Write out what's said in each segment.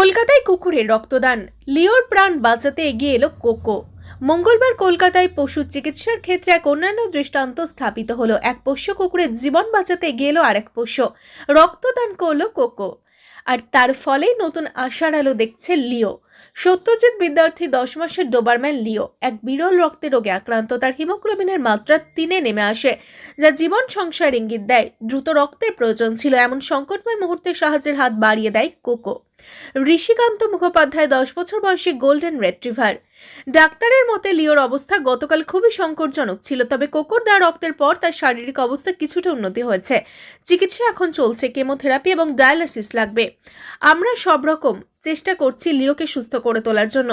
কলকাতায় কুকুরের রক্তদান। লিওর প্রাণ বাঁচাতে এগিয়ে এলো কোকো। মঙ্গলবার কলকাতায় পশু চিকিৎসার ক্ষেত্রে এক অন্যান্য দৃষ্টান্ত স্থাপিত হলো। এক পোষ্য কুকুরের জীবন বাঁচাতে এগিয়ে এলো আরেক পোষ্য। রক্তদান করল কোকো। আর তার ফলেই নতুন আশার আলো দেখছে লিও। সত্যজিৎ বিদ্যার্থী দশ মাসের ডোবারম্যান লিও। এক বিরল রক্তের রোগে আক্রান্ত। তার হিমোগ্লোবিনের মাত্রা তিনে নেমে আসে, যা জীবন সংসার ইঙ্গিত দেয়। দ্রুত রক্তের প্রয়োজন ছিল। এমন সংকটময় মুহূর্তে সাহায্যের হাত বাড়িয়ে দেয় কোকো। ঋষিকান্ত মুখোপাধ্যায় দশ বছর বয়সী গোল্ডেন রেট্রিভার ডাক্তারের মতে, লিওর অবস্থা গতকাল খুবই সংকটজনক ছিল, তবে কোকোর দেওয়া রক্তের পর তার শারীরিক অবস্থা কিছুটা উন্নতি হয়েছে। চিকিৎসা এখন চলছে, কেমোথেরাপি এবং ডায়ালিসিস লাগবে। আমরা সব রকম চেষ্টা করছি লিওকে সুস্থ করে তোলার জন্য।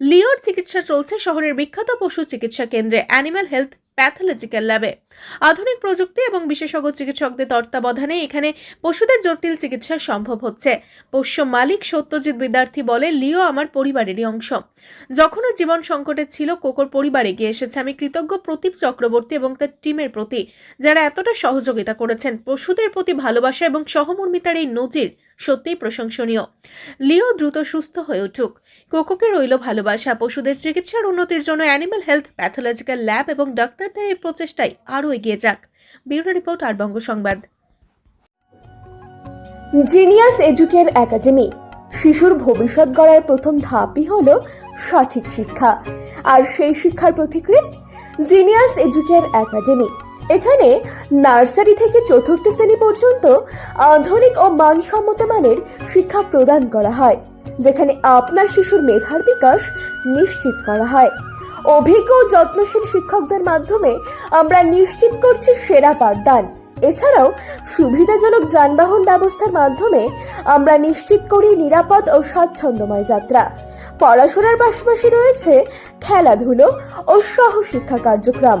লিওর চিকিৎসা চলছে শহরের বিখ্যাত পশু চিকিৎসা কেন্দ্রে, অ্যানিম্যাল হেলথ প্যাথোলজিক্যাল ল্যাবে আধুনিক প্রযুক্তি এবং বিশেষজ্ঞ চিকিৎসকদের তত্ত্বাবধানে এখানে পশুদের জটিল চিকিৎসা সম্ভব হচ্ছে। পোষ্য মালিক সত্যজিৎ বিদ্যার্থী বলে, লিও আমার পরিবারেরই অংশ। যখন জীবন সংকটে ছিল, কোকোর পরিবারে গিয়ে এসেছে আমি কৃতজ্ঞ প্রদীপ চক্রবর্তী এবং তার টিমের প্রতি, যারা এতটা সহযোগিতা করেছেন। পশুদের প্রতি ভালোবাসা এবং সহমর্মিতার এই নজির সত্যিই প্রশংসনীয়। লিও দ্রুত সুস্থ হয়ে উঠুক। কোকোকে রইল ভালোবাসা, পশুদের চিকিৎসার উন্নতির জন্য অ্যানিম্যাল হেলথ প্যাথোলজিক্যাল ল্যাব এবং ডাক্তারদের এই প্রচেষ্টায় আরও এগিয়ে যাক। ব্যুরো রিপোর্ট আর বঙ্গ সংবাদ। জিনিয়াস এডুকের একাডেমি, শিশুর ভবিষ্যৎ গড়ার প্রথম ধাপই হলো সঠিক শিক্ষা। আর সেই শিক্ষার প্রতিক্রিয়া জিনিয়াস এডুকের একাডেমি এখানে নার্সারি থেকে চতুর্থ শ্রেণি পর্যন্ত আধুনিক ও মানসম্মত মানের শিক্ষা প্রদান করা হয়, যেখানে আপনার শিশুর মেধার বিকাশ নিশ্চিত করা হয়। অভিজ্ঞ ও যত্নশীল শিক্ষকদের মাধ্যমে আমরা নিশ্চিত করছি সেরা পাঠদান। এছাড়াও সুবিধাজনক যানবাহন ব্যবস্থার মাধ্যমে আমরা নিশ্চিত করি নিরাপদ ও স্বাচ্ছন্দ্যময় যাত্রা। পড়াশোনার পাশাপাশি রয়েছে খেলাধুলো ও সহশিক্ষা কার্যক্রম।